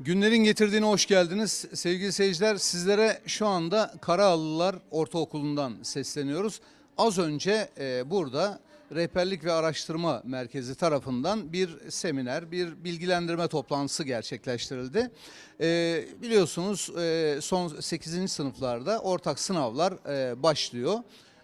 Günlerin getirdiğine hoş geldiniz. Sevgili seyirciler sizlere şu anda Karahalılar Ortaokulu'ndan sesleniyoruz. Az önce e, burada Rehberlik ve Araştırma Merkezi tarafından bir seminer, bir bilgilendirme toplantısı gerçekleştirildi. E, biliyorsunuz e, son 8. sınıflarda ortak sınavlar e, başlıyor.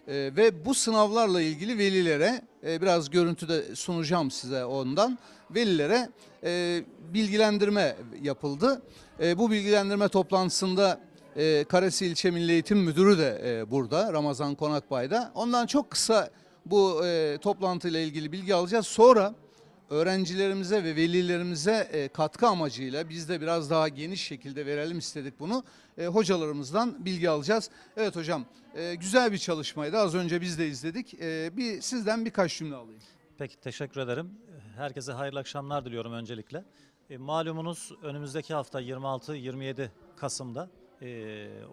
E, ve bu sınavlarla ilgili velilere e, biraz görüntüde sunacağım size ondan. Velilere e, bilgilendirme yapıldı. E, bu bilgilendirme toplantısında e, Karasi İlçe Milli Eğitim Müdürü de e, burada Ramazan Konakbay'da. Ondan çok kısa bu e, toplantıyla ilgili bilgi alacağız. Sonra öğrencilerimize ve velilerimize e, katkı amacıyla biz de biraz daha geniş şekilde verelim istedik bunu. E, hocalarımızdan bilgi alacağız. Evet hocam e, güzel bir çalışmaydı. Az önce biz de izledik. Bir sizden birkaç cümle alayım. Peki teşekkür ederim. Herkese hayırlı akşamlar diliyorum öncelikle. Malumunuz önümüzdeki hafta 26-27 Kasım'da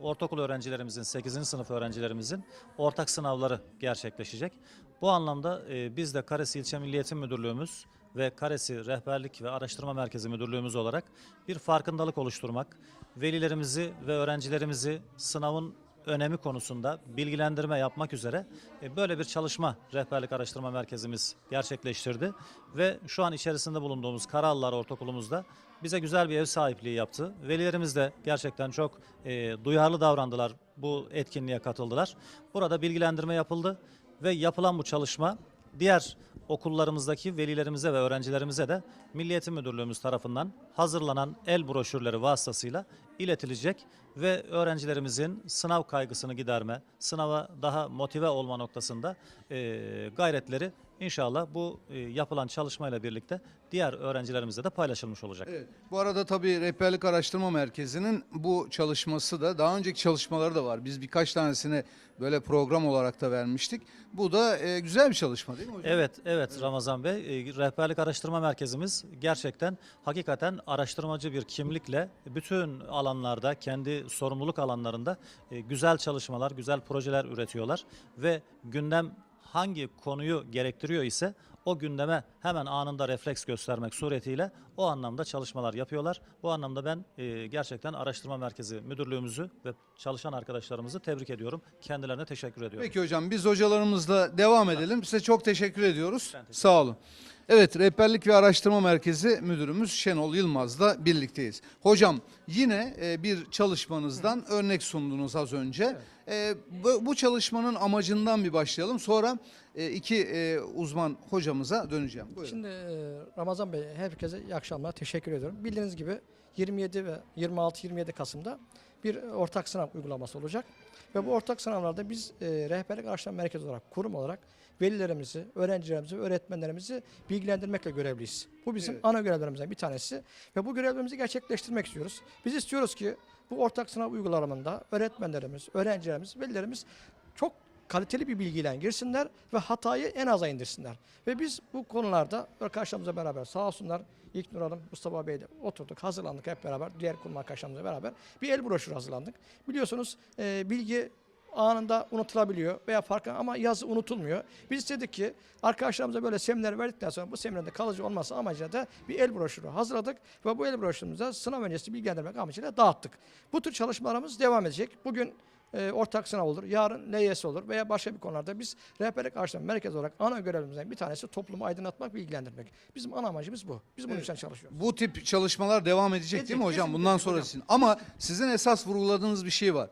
ortaokul öğrencilerimizin, 8. sınıf öğrencilerimizin ortak sınavları gerçekleşecek. Bu anlamda e, biz de Karesi İlçe Milli Eğitim Müdürlüğümüz ve Karesi Rehberlik ve Araştırma Merkezi Müdürlüğümüz olarak bir farkındalık oluşturmak, velilerimizi ve öğrencilerimizi sınavın önemi konusunda bilgilendirme yapmak üzere e, böyle bir çalışma rehberlik araştırma merkezimiz gerçekleştirdi ve şu an içerisinde bulunduğumuz Karalılar Ortaokulumuzda bize güzel bir ev sahipliği yaptı. Velilerimiz de gerçekten çok e, duyarlı davrandılar, bu etkinliğe katıldılar. Burada bilgilendirme yapıldı ve yapılan bu çalışma diğer okullarımızdaki velilerimize ve öğrencilerimize de Milli Eğitim Müdürlüğümüz tarafından hazırlanan el broşürleri vasıtasıyla iletilecek ve öğrencilerimizin sınav kaygısını giderme, sınava daha motive olma noktasında eee, gayretleri inşallah bu eee, yapılan çalışmayla birlikte diğer öğrencilerimizle de paylaşılmış olacak. Evet. Bu arada tabii Rehberlik Araştırma Merkezi'nin bu çalışması da daha önceki çalışmaları da var. Biz birkaç tanesini böyle program olarak da vermiştik. Bu da e, güzel bir çalışma değil mi hocam? Evet, evet Ramazan Bey. E, Rehberlik Araştırma Merkezimiz gerçekten hakikaten araştırmacı bir kimlikle bütün alanlarda, kendi sorumluluk alanlarında e, güzel çalışmalar, güzel projeler üretiyorlar ve gündem hangi konuyu gerektiriyor ise o gündeme hemen anında refleks göstermek suretiyle o anlamda çalışmalar yapıyorlar. Bu anlamda ben e, gerçekten araştırma merkezi müdürlüğümüzü ve çalışan arkadaşlarımızı tebrik ediyorum. Kendilerine teşekkür ediyorum. Peki hocam biz hocalarımızla devam edelim. Size çok teşekkür ediyoruz. Teşekkür Sağ olun. Evet Rehberlik ve Araştırma Merkezi Müdürümüz Şenol Yılmaz'la birlikteyiz. Hocam yine e, bir çalışmanızdan örnek sundunuz az önce. E, bu, bu çalışmanın amacından bir başlayalım. Sonra e, iki e, uzman hocamıza döneceğim. Buyurun. Şimdi e, Ramazan Bey herkese iyi akşamlar. Teşekkür ediyorum. Bildiğiniz gibi 27 ve 26-27 Kasım'da bir ortak sınav uygulaması olacak. Ve bu ortak sınavlarda biz e, rehberlik araştırma merkezi olarak, kurum olarak velilerimizi, öğrencilerimizi, öğretmenlerimizi bilgilendirmekle görevliyiz. Bu bizim Evet. ana görevlerimizden bir tanesi ve bu görevlerimizi gerçekleştirmek istiyoruz. Biz istiyoruz ki bu ortak sınav uygulamalarında öğretmenlerimiz, öğrencilerimiz, velilerimiz çok kaliteli bir bilgiyle girsinler ve hatayı en aza indirsinler. Ve biz bu konularda arkadaşlarımızla beraber sağ olsunlar İlknur Hanım, Mustafa Bey'le oturduk, hazırlandık hep beraber. Diğer kurum arkadaşlarımızla beraber bir el broşürü hazırlandık. Biliyorsunuz e, bilgi anında unutulabiliyor veya farklı ama yazı unutulmuyor. Biz istedik ki arkadaşlarımıza böyle seminer verdikten sonra bu seminerde kalıcı olması amacıyla da bir el broşürü hazırladık ve bu el broşürümüzde sınav öncesi bilgilendirmek amacıyla dağıttık. Bu tür çalışmalarımız devam edecek. Bugün e, ortak sınav olur, yarın LYS olur veya başka bir konularda biz rehberlik araştırma merkezi olarak ana görevimizden bir tanesi toplumu aydınlatmak, bilgilendirmek. Bizim ana amacımız bu. Biz bunun için çalışıyoruz. Bu tip çalışmalar devam edecek değil mi Edecek, hocam bundan edecek sonra hocam. için? Ama sizin esas vurguladığınız bir şey var.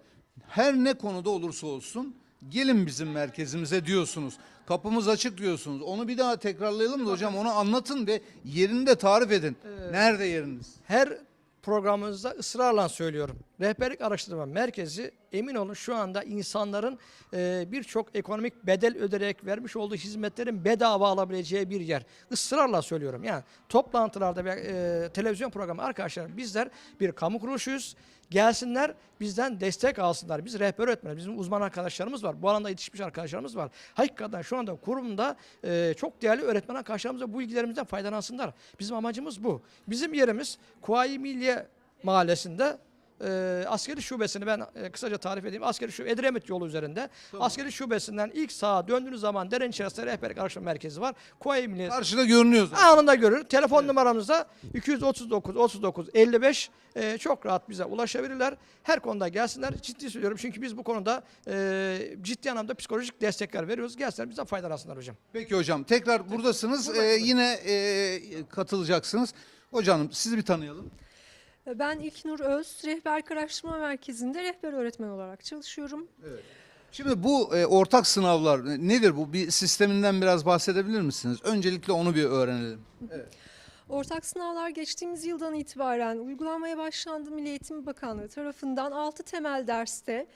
Her ne konuda olursa olsun gelin bizim merkezimize diyorsunuz. Kapımız açık diyorsunuz. Onu bir daha tekrarlayalım da hocam onu anlatın ve yerinde tarif edin. Nerede yeriniz? Her programımızda ısrarla söylüyorum. Rehberlik Araştırma Merkezi emin olun şu anda insanların e, birçok ekonomik bedel öderek vermiş olduğu hizmetlerin bedava alabileceği bir yer. Israrla söylüyorum. Yani toplantılarda ve e, televizyon programı arkadaşlar bizler bir kamu kuruluşuyuz. Gelsinler bizden destek alsınlar. Biz rehber öğretmenler, bizim uzman arkadaşlarımız var. Bu alanda yetişmiş arkadaşlarımız var. Hakikaten şu anda kurumda e, çok değerli öğretmen arkadaşlarımız da bu bilgilerimizden faydalansınlar. Bizim amacımız bu. Bizim yerimiz Kuvayi Milliye Mahallesi'nde e, askeri şubesini ben e, kısaca tarif edeyim. Askeri şube Edremit yolu üzerinde. Askeri şubesinden ilk sağa döndüğünüz zaman derenin içerisinde rehberlik araştırma merkezi var. Kuvayi Milliye Karşıda görünüyor zaten. anında görür. Telefon numaramızda 239 39 55 e, çok rahat bize ulaşabilirler. Her konuda gelsinler. Ciddi söylüyorum çünkü biz bu konuda e, ciddi anlamda psikolojik destekler veriyoruz. Gelsinler bizden faydalansınlar hocam. Peki hocam tekrar buradasınız. Ee, yine e, katılacaksınız. Hocam sizi bir tanıyalım. Ben İlknur Öz, Rehberlik Araştırma Merkezi'nde rehber öğretmen olarak çalışıyorum. Şimdi bu e, ortak sınavlar nedir bu? Bir sisteminden biraz bahsedebilir misiniz? Öncelikle onu bir öğrenelim. Ortak sınavlar geçtiğimiz yıldan itibaren uygulanmaya başlandı. Milli Eğitim Bakanlığı tarafından 6 temel derste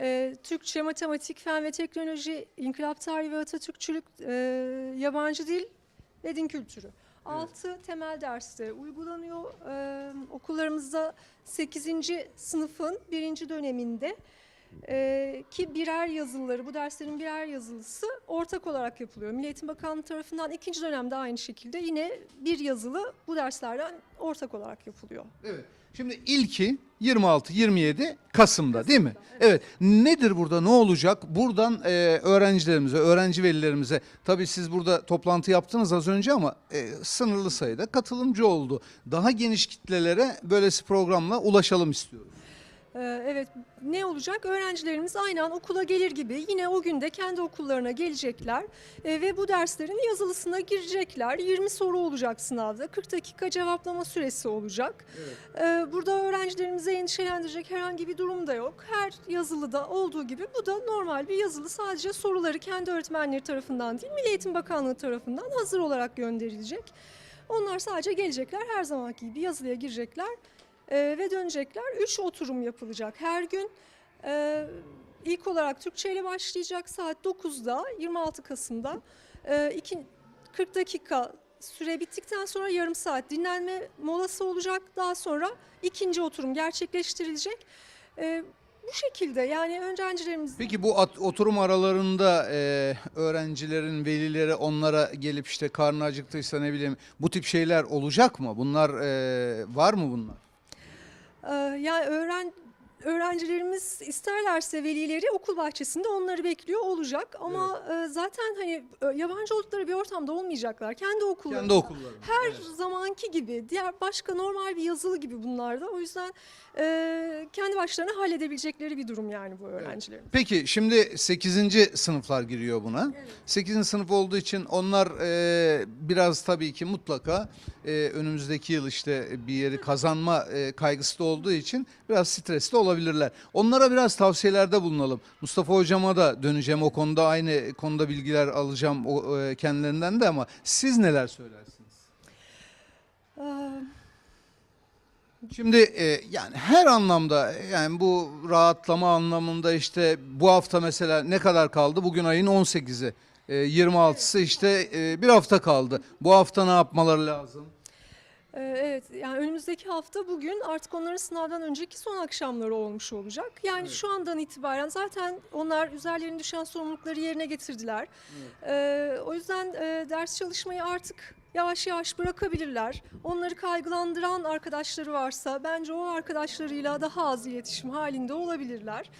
e, Türkçe, matematik, fen ve teknoloji, inkılap tarihi ve Atatürkçülük, e, yabancı dil ve din kültürü. 6 temel derste uygulanıyor. E, okullarımızda 8. sınıfın birinci döneminde e, ki birer yazılıları, bu derslerin birer yazılısı ortak olarak yapılıyor. Milli Eğitim Bakanlığı tarafından ikinci dönemde aynı şekilde yine bir yazılı bu derslerden ortak olarak yapılıyor. Evet. Şimdi ilki 26-27 Kasım'da değil mi? Evet. Nedir burada? Ne olacak? Buradan e, öğrencilerimize, öğrenci velilerimize tabii siz burada toplantı yaptınız az önce ama e, sınırlı sayıda katılımcı oldu. Daha geniş kitlelere böylesi programla ulaşalım istiyoruz. Ee, Evet ne olacak? Öğrencilerimiz aynı an okula gelir gibi yine o günde kendi okullarına gelecekler e, ve bu derslerin yazılısına girecekler. 20 soru olacak sınavda. 40 dakika cevaplama süresi olacak. Ee, Burada öğrencilerimizi endişelendirecek herhangi bir durum da yok. Her yazılıda olduğu gibi bu da normal bir yazılı. Sadece soruları kendi öğretmenleri tarafından değil Milli Eğitim Bakanlığı tarafından hazır olarak gönderilecek. Onlar sadece gelecekler her zamanki gibi yazılıya girecekler. Ee, ve dönecekler. Üç oturum yapılacak her gün. Ee, ilk olarak Türkçe ile başlayacak saat 9'da 26 Kasım'da. Ee, iki, 40 dakika süre bittikten sonra yarım saat dinlenme molası olacak. Daha sonra ikinci oturum gerçekleştirilecek. Ee, bu şekilde yani öğrencilerimiz Peki bu at- oturum aralarında e, öğrencilerin velileri onlara gelip işte karnı acıktıysa ne bileyim bu tip şeyler olacak mı? Bunlar e, var mı bunlar? Yani öğren öğrencilerimiz isterlerse velileri okul bahçesinde onları bekliyor olacak ama e, zaten hani e, yabancı oldukları bir ortamda olmayacaklar. Kendi okulları. Kendi okulları. Her zamanki gibi, diğer başka normal bir yazılı gibi bunlar da. O yüzden e, kendi başlarına halledebilecekleri bir durum yani bu öğrencilerin. Peki şimdi 8. sınıflar giriyor buna. 8. sınıf olduğu için onlar e, biraz tabii ki mutlaka e, önümüzdeki yıl işte bir yeri kazanma e, kaygısı da olduğu için biraz stresli olabilirler. Onlara biraz tavsiyelerde bulunalım. Mustafa hocama da döneceğim o konuda aynı konuda bilgiler alacağım o, e, kendilerinden de ama siz neler söylersiniz? Ee, Şimdi e, yani her anlamda yani bu rahatlama anlamında işte bu hafta mesela ne kadar kaldı? Bugün ayın 18'i. E, 26'sı işte e, bir hafta kaldı. Bu hafta ne yapmaları lazım? Ee, Evet, yani önümüzdeki hafta bugün artık onların sınavdan önceki son akşamları olmuş olacak. Yani şu andan itibaren zaten onlar üzerlerine düşen sorumlulukları yerine getirdiler. Ee, o yüzden e, ders çalışmayı artık yavaş yavaş bırakabilirler. Onları kaygılandıran arkadaşları varsa bence o arkadaşlarıyla daha az iletişim halinde olabilirler.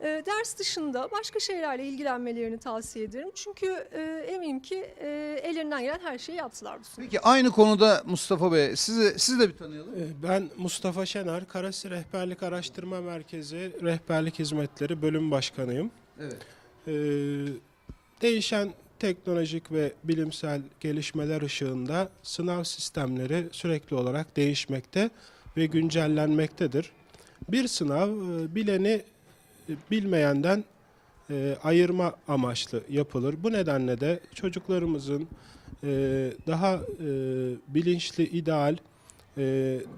Ee, ders dışında başka şeylerle ilgilenmelerini tavsiye ederim. Çünkü e, eminim ki e, ellerinden gelen her şeyi yaptılar bu. Peki aynı konuda Mustafa Bey sizi sizi de bir tanıyalım. Ee, Ben Mustafa Şener, Karasi Rehberlik Araştırma Merkezi Rehberlik Hizmetleri Bölüm Başkanıyım. Evet. Ee, değişen teknolojik ve bilimsel gelişmeler ışığında sınav sistemleri sürekli olarak değişmekte ve güncellenmektedir. Bir sınav e, bileni e, bilmeyenden e, ayırma amaçlı yapılır. Bu nedenle de çocuklarımızın daha bilinçli, ideal,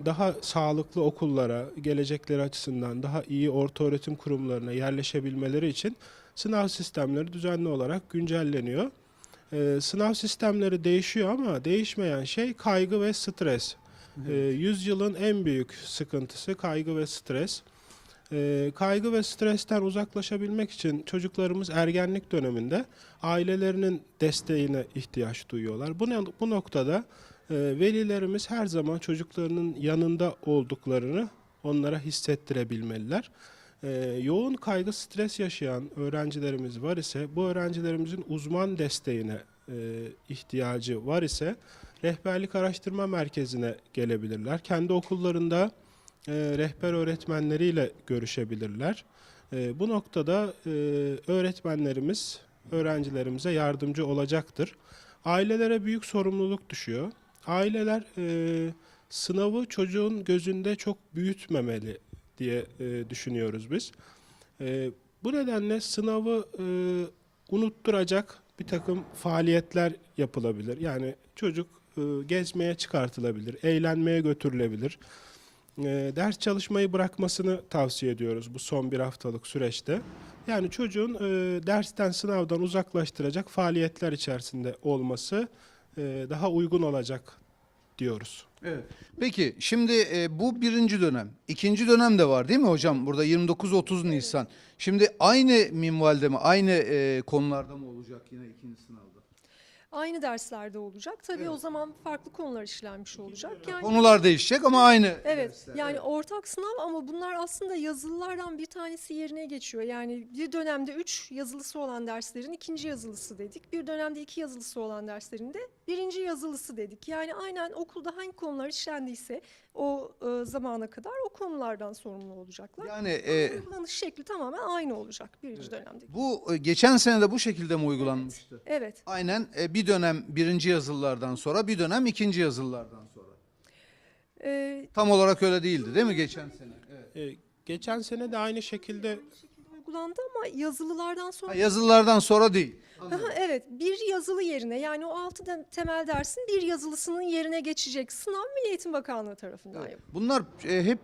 daha sağlıklı okullara, gelecekleri açısından daha iyi orta öğretim kurumlarına yerleşebilmeleri için sınav sistemleri düzenli olarak güncelleniyor. E, sınav sistemleri değişiyor ama değişmeyen şey kaygı ve stres. E, yüzyılın en büyük sıkıntısı kaygı ve stres. E, kaygı ve stresten uzaklaşabilmek için çocuklarımız ergenlik döneminde ailelerinin desteğine ihtiyaç duyuyorlar. Bu, ne- bu noktada e, velilerimiz her zaman çocuklarının yanında olduklarını onlara hissettirebilmeliler. Ee, yoğun kaygı stres yaşayan öğrencilerimiz var ise bu öğrencilerimizin uzman desteğine e, ihtiyacı var ise rehberlik araştırma merkezine gelebilirler. Kendi okullarında e, rehber öğretmenleriyle görüşebilirler. E, bu noktada öğretmenlerimiz öğrencilerimize yardımcı olacaktır. Ailelere büyük sorumluluk düşüyor. Aileler e, sınavı çocuğun gözünde çok büyütmemeli diye e, düşünüyoruz biz. E, bu nedenle sınavı e, unutturacak bir takım faaliyetler yapılabilir. Yani çocuk e, gezmeye çıkartılabilir, eğlenmeye götürülebilir. E, ders çalışmayı bırakmasını tavsiye ediyoruz bu son bir haftalık süreçte. Yani çocuğun e, dersten, sınavdan uzaklaştıracak faaliyetler içerisinde olması e, daha uygun olacak diyoruz. Evet. Peki şimdi e, bu birinci dönem. İkinci dönem de var değil mi hocam? Burada 29-30 Nisan. Şimdi aynı minvalde mi, aynı e, konularda mı olacak yine ikinci sınavda? Aynı derslerde olacak. Tabii Evet. o zaman farklı konular işlenmiş olacak. Yani Konular değişecek ama aynı. Evet dersler. yani ortak sınav ama bunlar aslında yazılılardan bir tanesi yerine geçiyor. Yani bir dönemde üç yazılısı olan derslerin ikinci yazılısı dedik. Bir dönemde iki yazılısı olan derslerin de birinci yazılısı dedik. Yani aynen okulda hangi konular işlendiyse o e, zamana kadar o konulardan sorumlu olacaklar. Yani e, Uygulanış şekli tamamen aynı olacak birinci dönemdeki. bu e, geçen sene de bu şekilde mi uygulanmıştı? Evet. Aynen e, bir dönem birinci yazılılardan sonra bir dönem ikinci yazılılardan sonra. E, Tam olarak öyle değildi değil mi geçen sene? Evet. E, geçen sene de aynı şekilde uygulandı ama yazılılardan sonra Ha, yazılılardan sonra değil. Aha, evet bir yazılı yerine yani o altı de- temel dersin bir yazılısının yerine geçecek sınav Milli Eğitim Bakanlığı tarafından yapılıyor. Bunlar e, hep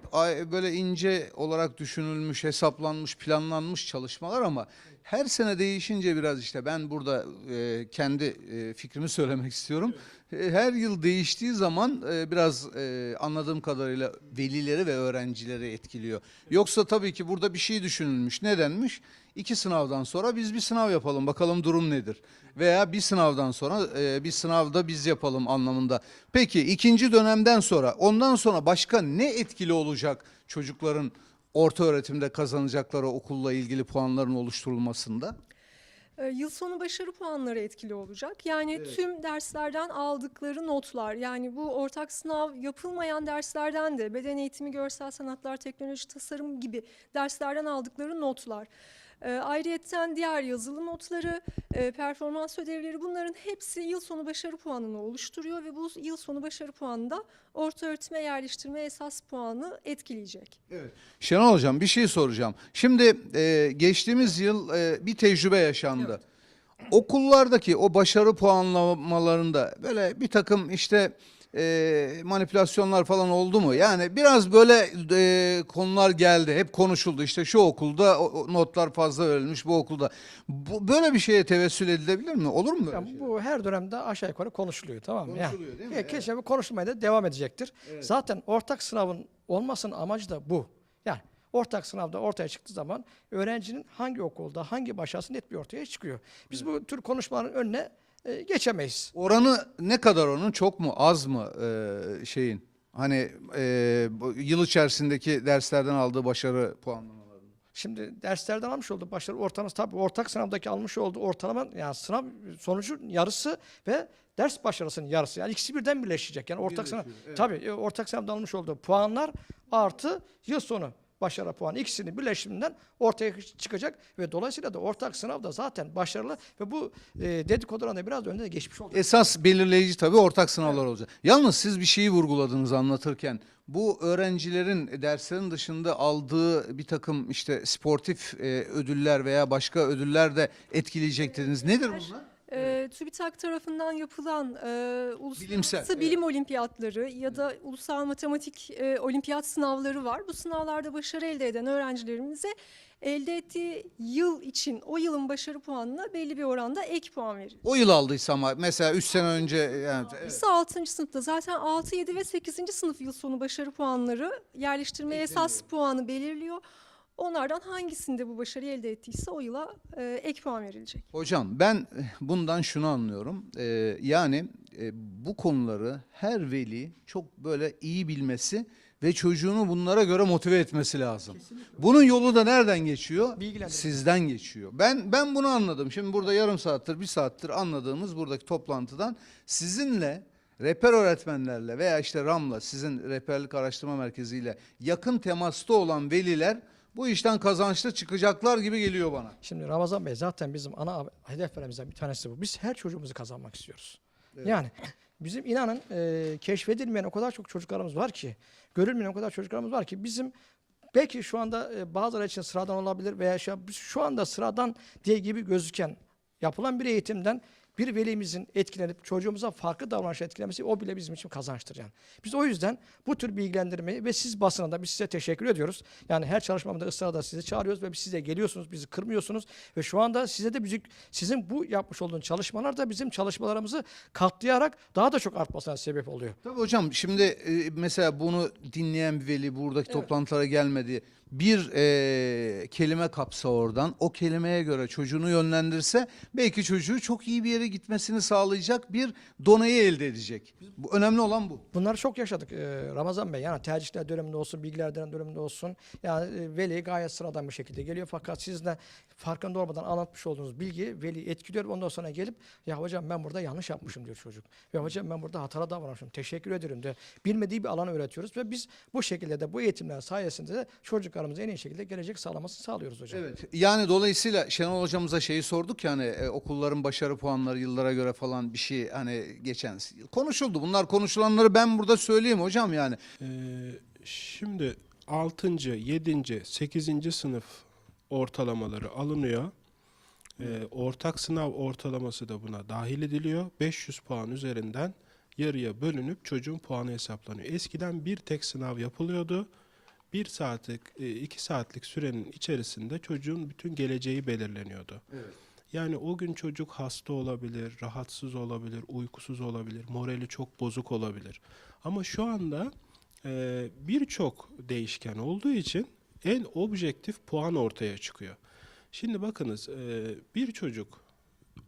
böyle ince olarak düşünülmüş, hesaplanmış, planlanmış çalışmalar ama her sene değişince biraz işte ben burada e, kendi e, fikrimi söylemek istiyorum. E, Her yıl değiştiği zaman e, biraz e, anladığım kadarıyla velileri ve öğrencileri etkiliyor. Yoksa tabii ki burada bir şey düşünülmüş. Nedenmiş? İki sınavdan sonra biz bir sınav yapalım bakalım durum nedir? Veya bir sınavdan sonra e, bir sınavda biz yapalım anlamında. Peki ikinci dönemden sonra ondan sonra başka ne etkili olacak çocukların orta öğretimde kazanacakları okulla ilgili puanların oluşturulmasında? Ee, Yıl sonu başarı puanları etkili olacak. Yani tüm derslerden aldıkları notlar yani bu ortak sınav yapılmayan derslerden de beden eğitimi, görsel sanatlar, teknoloji, tasarım gibi derslerden aldıkları notlar. Ee, ayrıyetten diğer yazılı notları, e, performans ödevleri bunların hepsi yıl sonu başarı puanını oluşturuyor ve bu yıl sonu başarı puanı da orta öğretime yerleştirme esas puanı etkileyecek. Şenol Hocam bir şey soracağım. Şimdi e, geçtiğimiz yıl e, bir tecrübe yaşandı. Okullardaki o başarı puanlamalarında böyle bir takım işte e, manipülasyonlar falan oldu mu? Yani biraz böyle e, konular geldi. Hep konuşuldu. İşte şu okulda o- o notlar fazla verilmiş bu okulda. Bu, böyle bir şeye tevessül edilebilir mi? Olur mu böyle Yani şey? bu her dönemde aşağı yukarı konuşuluyor tamam mı? Konuşuluyor, değil mi? e, Kesin bu konuşulmaya da devam edecektir. Zaten ortak sınavın olmasının amacı da bu. Yani ortak sınavda ortaya çıktığı zaman öğrencinin hangi okulda hangi başarısı net bir ortaya çıkıyor. Biz bu tür konuşmaların önüne e, geçemeyiz. Oranı ne kadar onun? Çok mu? Az mı e, şeyin? Hani e, bu yıl içerisindeki derslerden aldığı başarı puanlamaları. Şimdi derslerden almış olduğu başarı ortalaması tabii ortak sınavdaki almış olduğu ortalama yani sınav sonucu yarısı ve ders başarısının yarısı. Yani ikisi birden birleşecek. Yani ortak sınav evet. tabii e, ortak sınavda almış olduğu puanlar artı yıl sonu başarı puanı ikisini birleşiminden ortaya çıkacak ve dolayısıyla da ortak sınavda zaten başarılı ve bu e, dedikodularında biraz önde de geçmiş oldu. Esas belirleyici tabii ortak sınavlar olacak. Yalnız siz bir şeyi vurguladınız anlatırken. Bu öğrencilerin derslerin dışında aldığı bir takım işte sportif e, ödüller veya başka ödüller de etkileyecek dediniz. Nedir bunlar? Ee, TÜBİTAK tarafından yapılan e, uluslararası Bilimsel, evet. bilim olimpiyatları ya da ulusal matematik e, olimpiyat sınavları var. Bu sınavlarda başarı elde eden öğrencilerimize elde ettiği yıl için o yılın başarı puanına belli bir oranda ek puan veriliyor. O yıl aldıysa ama mesela 3 sene önce yani evet. Ise 6. sınıfta zaten 6, 7 ve 8. sınıf yıl sonu başarı puanları yerleştirme esas puanı belirliyor. Onlardan hangisinde bu başarıyı elde ettiyse o yıla e, ek puan verilecek. Hocam ben bundan şunu anlıyorum. Ee, yani e, bu konuları her veli çok böyle iyi bilmesi ve çocuğunu bunlara göre motive etmesi lazım. Bunun yolu da nereden geçiyor? Bilgilendirme. Sizden geçiyor. Ben ben bunu anladım. Şimdi burada yarım saattir, bir saattir anladığımız buradaki toplantıdan sizinle rehber öğretmenlerle veya işte RAM'la sizin rehberlik araştırma merkeziyle yakın temasta olan veliler bu işten kazançlı çıkacaklar gibi geliyor bana. Şimdi Ramazan Bey zaten bizim ana hedeflerimizden bir tanesi bu. Biz her çocuğumuzu kazanmak istiyoruz. Yani bizim inanın e, keşfedilmeyen o kadar çok çocuklarımız var ki, görülmeyen o kadar çocuklarımız var ki bizim belki şu anda e, bazıları için sıradan olabilir veya şu, şu anda sıradan diye gibi gözüken yapılan bir eğitimden bir velimizin etkilenip çocuğumuza farklı davranış etkilemesi o bile bizim için kazançtır yani. Biz o yüzden bu tür bilgilendirmeyi ve siz basına da biz size teşekkür ediyoruz. Yani her çalışmamda ısrarla sizi çağırıyoruz ve biz size geliyorsunuz, bizi kırmıyorsunuz ve şu anda size de bizi, sizin bu yapmış olduğunuz çalışmalar da bizim çalışmalarımızı katlayarak daha da çok artmasına sebep oluyor. Tabii hocam şimdi e, mesela bunu dinleyen bir veli buradaki toplantılara gelmedi. Bir e, kelime kapsa oradan o kelimeye göre çocuğunu yönlendirse belki çocuğu çok iyi bir yere gitmesini sağlayacak bir donayı elde edecek. Bu, önemli olan bu. Bunları çok yaşadık e, Ramazan Bey. Yani tercihler döneminde olsun, bilgiler döneminde olsun. Yani e, veli gayet sıradan bir şekilde geliyor. Fakat siz de farkında olmadan anlatmış olduğunuz bilgi veli etkiliyor. Ondan sonra gelip ya hocam ben burada yanlış yapmışım diyor çocuk. Ve hocam ben burada hatalı davranmışım. Teşekkür ederim diyor. Bilmediği bir alanı öğretiyoruz ve biz bu şekilde de bu eğitimler sayesinde de çocuklarımıza en iyi şekilde gelecek sağlamasını sağlıyoruz hocam. Evet. Yani dolayısıyla Şenol hocamıza şeyi sorduk yani e, okulların başarı puanları yıllara göre falan bir şey hani geçen yıl konuşuldu. Bunlar konuşulanları ben burada söyleyeyim hocam yani. Ee, şimdi 6. 7. 8. sınıf ortalamaları alınıyor. Ee, ortak sınav ortalaması da buna dahil ediliyor. 500 puan üzerinden yarıya bölünüp çocuğun puanı hesaplanıyor. Eskiden bir tek sınav yapılıyordu. Bir saatlik, e, iki saatlik sürenin içerisinde çocuğun bütün geleceği belirleniyordu. Yani o gün çocuk hasta olabilir, rahatsız olabilir, uykusuz olabilir, morali çok bozuk olabilir. Ama şu anda e, birçok değişken olduğu için en objektif puan ortaya çıkıyor. Şimdi bakınız e, bir çocuk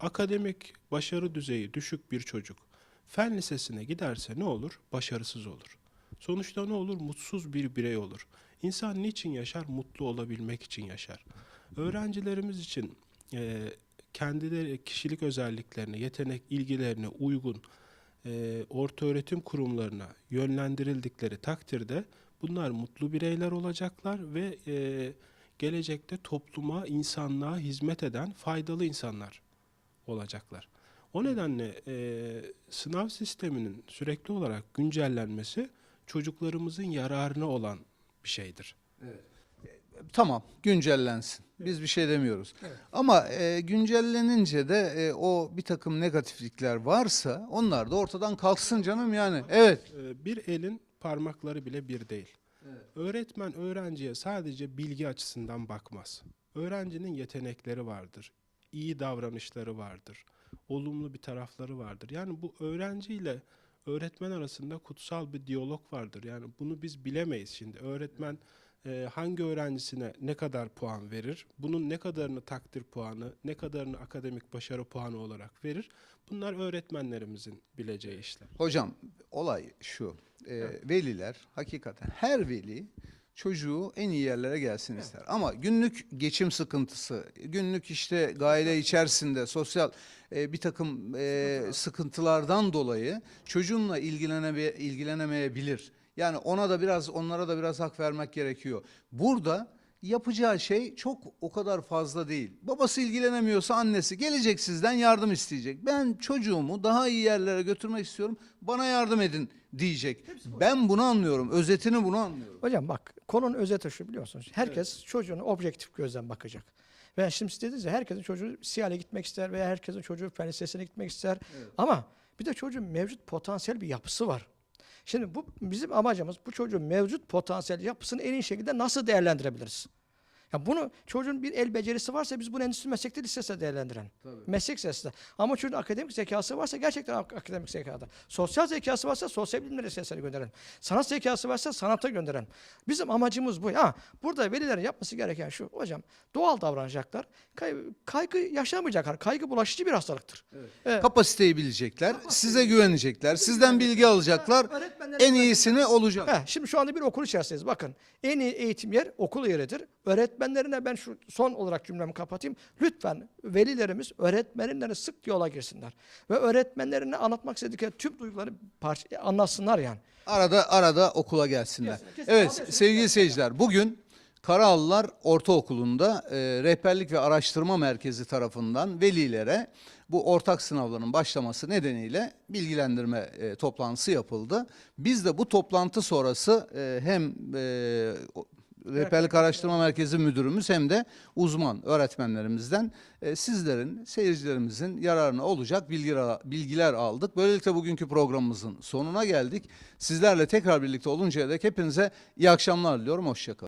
akademik başarı düzeyi düşük bir çocuk fen lisesine giderse ne olur? Başarısız olur. Sonuçta ne olur? Mutsuz bir birey olur. İnsan niçin yaşar? Mutlu olabilmek için yaşar. Öğrencilerimiz için e, kendileri kişilik özelliklerine, yetenek, ilgilerine uygun e, orta öğretim kurumlarına yönlendirildikleri takdirde bunlar mutlu bireyler olacaklar ve e, gelecekte topluma, insanlığa hizmet eden faydalı insanlar olacaklar. O nedenle e, sınav sisteminin sürekli olarak güncellenmesi çocuklarımızın yararına olan bir şeydir. Tamam güncellensin. Biz bir şey demiyoruz. Ama e, güncellenince de e, o bir takım negatiflikler varsa onlar da ortadan kalksın canım yani. Evet. E, bir elin parmakları bile bir değil. Öğretmen öğrenciye sadece bilgi açısından bakmaz. Öğrencinin yetenekleri vardır, iyi davranışları vardır, olumlu bir tarafları vardır. Yani bu öğrenciyle öğretmen arasında kutsal bir diyalog vardır. Yani bunu biz bilemeyiz şimdi. Öğretmen e, hangi öğrencisine ne kadar puan verir, bunun ne kadarını takdir puanı, ne kadarını akademik başarı puanı olarak verir. Bunlar öğretmenlerimizin bileceği işler. Hocam olay şu. E, Veliler hakikaten her veli çocuğu en iyi yerlere gelsin ister. Ama günlük geçim sıkıntısı, günlük işte gaile içerisinde sosyal e, bir takım e, sıkıntılardan dolayı çocuğunla ilgilene, ilgilenemeyebilir. Yani ona da biraz onlara da biraz hak vermek gerekiyor. Burada yapacağı şey çok o kadar fazla değil. Babası ilgilenemiyorsa annesi gelecek sizden yardım isteyecek. Ben çocuğumu daha iyi yerlere götürmek istiyorum. Bana yardım edin diyecek. Ben bunu anlıyorum. Özetini bunu anlıyorum. Hocam bak konunun özeti şu biliyor musunuz? Herkes çocuğuna objektif gözden bakacak. Ve şimdi siz dediniz ya herkesin çocuğu Siyale gitmek ister veya herkesin çocuğu fen lisesine gitmek ister. Ama bir de çocuğun mevcut potansiyel bir yapısı var. Şimdi bu bizim amacımız bu çocuğun mevcut potansiyel yapısını en iyi şekilde nasıl değerlendirebiliriz? Ya bunu çocuğun bir el becerisi varsa biz bunu endüstri meslekte lisesinde değerlendiren. Meslek lisesinde. Ama çocuğun akademik zekası varsa gerçekten ak- akademik zekada. Sosyal zekası varsa sosyal bilimler lisesine gönderelim. Sanat zekası varsa sanata gönderelim. Bizim amacımız bu. Ha, burada velilerin yapması gereken şu. Hocam doğal davranacaklar. Kay- kaygı yaşamayacaklar. Kaygı bulaşıcı bir hastalıktır. Evet. Kapasiteyi bilecekler, size güvenecekler, sizden bilgi alacaklar, en iyisini olacak. Heh, şimdi şu anda bir okul içerisindeyiz. Bakın en iyi eğitim yer okul yeridir. Öğretmenlerine ben şu son olarak cümlemi kapatayım. Lütfen velilerimiz öğretmenlerine sık yola girsinler. Ve öğretmenlerine anlatmak istedikleri tüm duyguları parça, anlatsınlar yani. Arada arada okula gelsinler. Gelsinler, kesin. Evet Adresim sevgili seyirciler bugün Karaağlılar Ortaokulu'nda e, Rehberlik ve Araştırma Merkezi tarafından velilere bu ortak sınavların başlaması nedeniyle bilgilendirme e, toplantısı yapıldı. Biz de bu toplantı sonrası e, hem e, Rehberlik Araştırma Merkezi Müdürümüz hem de uzman öğretmenlerimizden e, sizlerin, seyircilerimizin yararına olacak bilgiler, bilgiler aldık. Böylelikle bugünkü programımızın sonuna geldik. Sizlerle tekrar birlikte oluncaya dek hepinize iyi akşamlar diliyorum. Hoşçakalın.